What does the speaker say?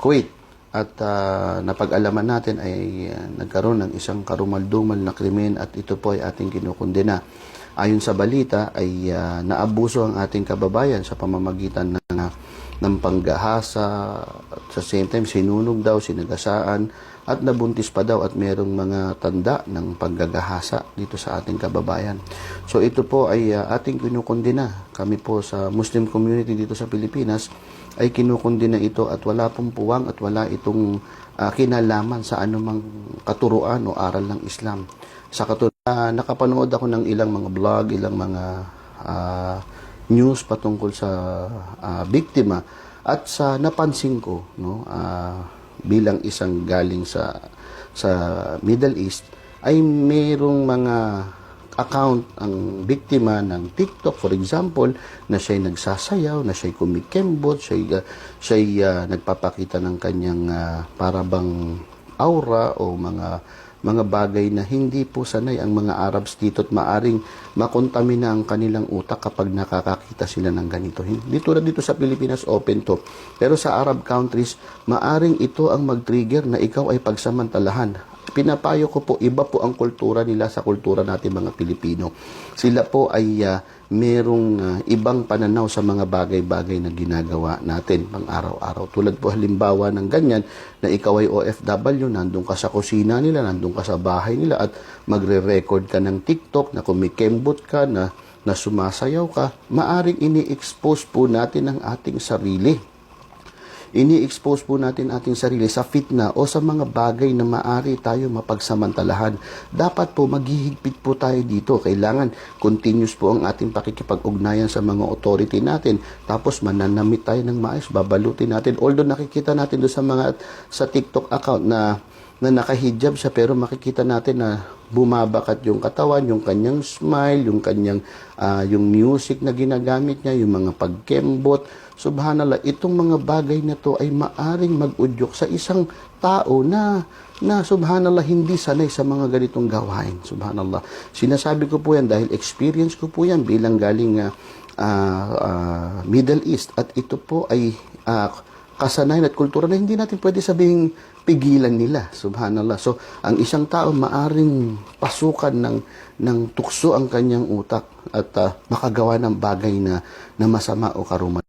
Kuwait at ah, napag-alaman natin ay ah, nagkaroon ng isang karumaldumal na krimen at ito po ay ating kinukundina. Ayon sa balita ay ah, naabuso ang ating kababayan sa pamamagitan ng ah, ng panggahasa at sa same time sinunog daw, sinagasaan at nabuntis pa daw at merong mga tanda ng paggagahasa dito sa ating kababayan. So ito po ay ah, ating kinukundina. Kami po sa Muslim community dito sa Pilipinas ay kinukundina ito at wala pong puwang at wala itong ah, kinalaman sa anumang katuruan o aral ng Islam. Sa katulad, ah, nakapanood ako ng ilang mga vlog, ilang mga ah, news patungkol sa ah, biktima. At sa napansin ko no ah, bilang isang galing sa sa Middle East ay merong mga account ang biktima ng TikTok for example na siya'y nagsasayaw, na siya'y kumikembot, siya'y uh, siya'y ah, nagpapakita ng kanyang ah, para bang aura o mga mga bagay na hindi po sanay ang mga Arabs dito at maaring makontamina ang kanilang utak kapag nakakakita sila ng ganito. Hindi tulad dito sa Pilipinas, open to. Pero sa Arab countries, maaring ito ang mag-trigger na ikaw ay pagsamantalahan. Pinapayo ko po, iba po ang kultura nila sa kultura natin mga Pilipino. Sila po ay ah, merong ah, ibang pananaw sa mga bagay-bagay na ginagawa natin pang araw-araw. Tulad po halimbawa ng ganyan na ikaw ay OFW, nandun ka sa kusina nila, nandun ka sa bahay nila at magre-record ka ng TikTok na kumikembot ka na na sumasayaw ka, maaring ini-expose po natin ang ating sarili ini-expose po natin ating sarili sa fitna o sa mga bagay na maari tayo mapagsamantalahan. Dapat po maghihigpit po tayo dito. Kailangan continuous po ang ating pakikipag-ugnayan sa mga authority natin. Tapos mananamit tayo ng maayos, babalutin natin. Although nakikita natin doon sa mga sa TikTok account na na nakahijab siya pero makikita natin na bumabakat yung katawan, yung kanyang smile, yung kanyang ah, yung music na ginagamit niya, yung mga pagkembot. Subhanallah, itong mga bagay na to ay maaring mag-udyok sa isang tao na na subhanallah hindi sanay sa mga ganitong gawain. Subhanallah. Sinasabi ko po yan dahil experience ko po yan bilang galing ah, ah, Middle East at ito po ay ah, kasanayan at kultura na hindi natin pwede sabing pigilan nila. Subhanallah. So, ang isang tao maaring pasukan ng, ng tukso ang kanyang utak at ah, makagawa ng bagay na, na masama o karuman.